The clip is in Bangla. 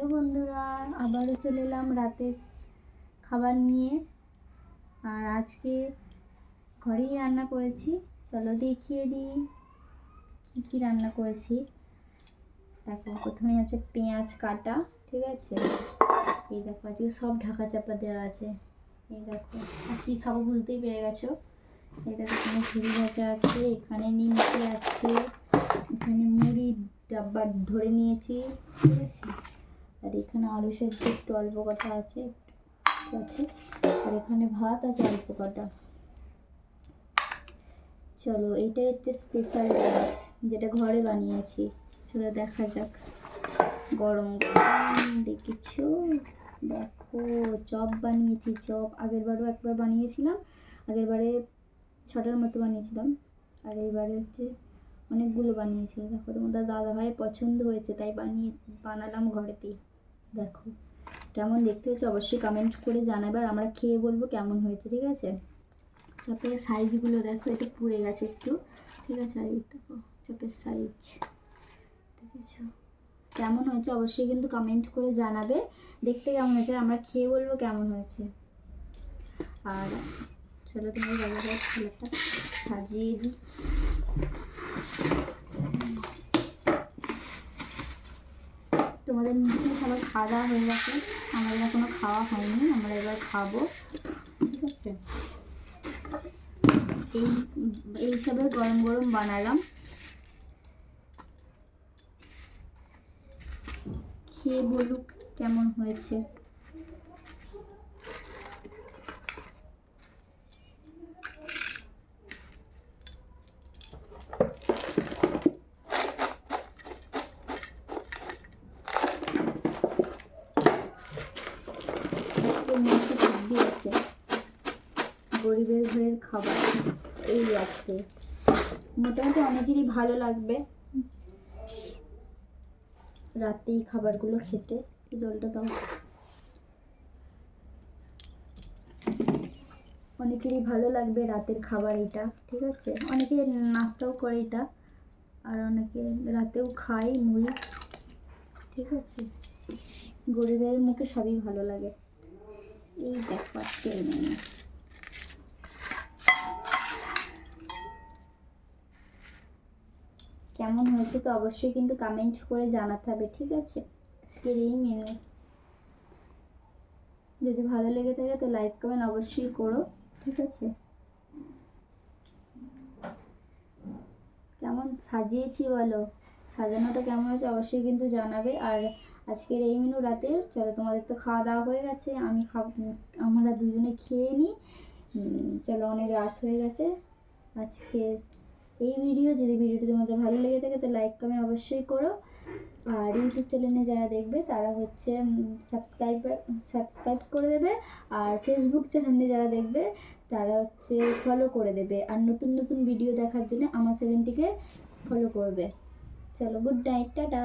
তো বন্ধুরা, আবারও চলে এলাম রাতে খাবার নিয়ে। আর আজকে ঘরেই রান্না করেছি। চলো দেখিয়ে দিই কী কী রান্না করেছি। দেখো প্রথমে আছে পেঁয়াজ কাটা, ঠিক আছে? এই দেখো, আজকে সব ঢাকা চাপা দেওয়া আছে। এই দেখো, আর কী খাব বুঝতেই পেরে গেছো? এই দেখো, এখানে ঝুড়ি ভাজা আছে, এখানে নিমকি আছে, এখানে মুড়ি ডাব্বা ধরে নিয়েছি, ঠিক আছে? আর এখানে আলু সেদ্ধ, একটু অল্প কটা আছে আছে। আর এখানে ভাত আছে অল্প কটা। চলো, এইটাই হচ্ছে স্পেশাল যেটা ঘরে বানিয়েছি। চলো দেখা যাক। গরম গরম, দেখেছ? দেখো, চপ বানিয়েছি, চপ। আগের বারও একবার বানিয়েছিলাম। আগের বারে ছটার মতো বানিয়েছিলাম। আর এইবারে হচ্ছে অনেকগুলো বানিয়েছি। দেখো তোমাদের দাদা ভাইয়ের পছন্দ হয়েছে, তাই বানিয়ে, বানালাম ঘরেতেই। দেখো। কেমন দেখতে হয়েছে অবশ্যই কমেন্ট করে জানাবে আর আমরা খেয়ে বলব কেমন হয়েছে, ঠিক আছে? চপের সাইজগুলো দেখো, এটা পুড়ে গেছে একটু, ঠিক আছে? আর দেখো চপের সাইজ দেখেছ কেমন হয়েছে অবশ্যই কিন্তু কমেন্ট করে জানাবে। দেখতে কেমন হয়েছে আমরা খেয়ে বলব কেমন হয়েছে। আর চলো তোমার খাবারটা সাজিয়ে দিই। খাওয়া হয়ে গেছে। আমাদের এখনও খাওয়া হয়নি, আমরা এবার খাব। ঠিক আছে? এই এই হিসাবে গরম গরম বানালাম। খেয়ে বলুক কেমন হয়েছে আজকে মেয়েকে বুদ্ধি আছে গরিবের ঘরের খাবার এই আজকে। মোটামুটি অনেকেরই ভালো লাগবে রাতে এই খাবারগুলো খেতে। জলটা দাও। অনেকেরই ভালো লাগবে রাতের খাবার এটা, ঠিক আছে? অনেকে নাস্তাও করে এটা, আর অনেকে রাতেও খায় মুড়ি, ঠিক আছে? গরিবের মুখে সবই ভালো লাগে। এই দেখো আজকের মেনু কেমন হয়েছে তো অবশ্যই কিন্তু কমেন্ট করে জানাতে হবে, ঠিক আছে? আজকের এই মেনু যদি ভালো লেগে থাকে তো লাইক কমেন্ট অবশ্যই করো, ঠিক আছে? কেমন সাজিয়েছি বলো? সাজানোটা কেমন হয়েছে অবশ্যই কিন্তু জানাবে। আর আজকের এই মেনু রাতে চলো তোমাদের তো খাওয়া দাওয়া হয়ে গেছে, আমি আমরা দুজনে খেয়ে নিই। চলো অনেক রাত হয়ে গেছে। আজকের এই ভিডিও যদি ভিডিওটি তোমাদের ভালো লেগে থাকে, তো লাইক কমেন্ট অবশ্যই করো। আর ইউটিউব চ্যানেলে যারা দেখবে, তারা হচ্ছে সাবস্ক্রাইবার সাবস্ক্রাইব করে দেবে। আর ফেসবুক চ্যানেলে যারা দেখবে, তারা হচ্ছে ফলো করে দেবে। আর নতুন নতুন ভিডিও দেখার জন্য আমার চ্যানেলটিকে ফলো করবে। চলো গুড নাইট টাটা।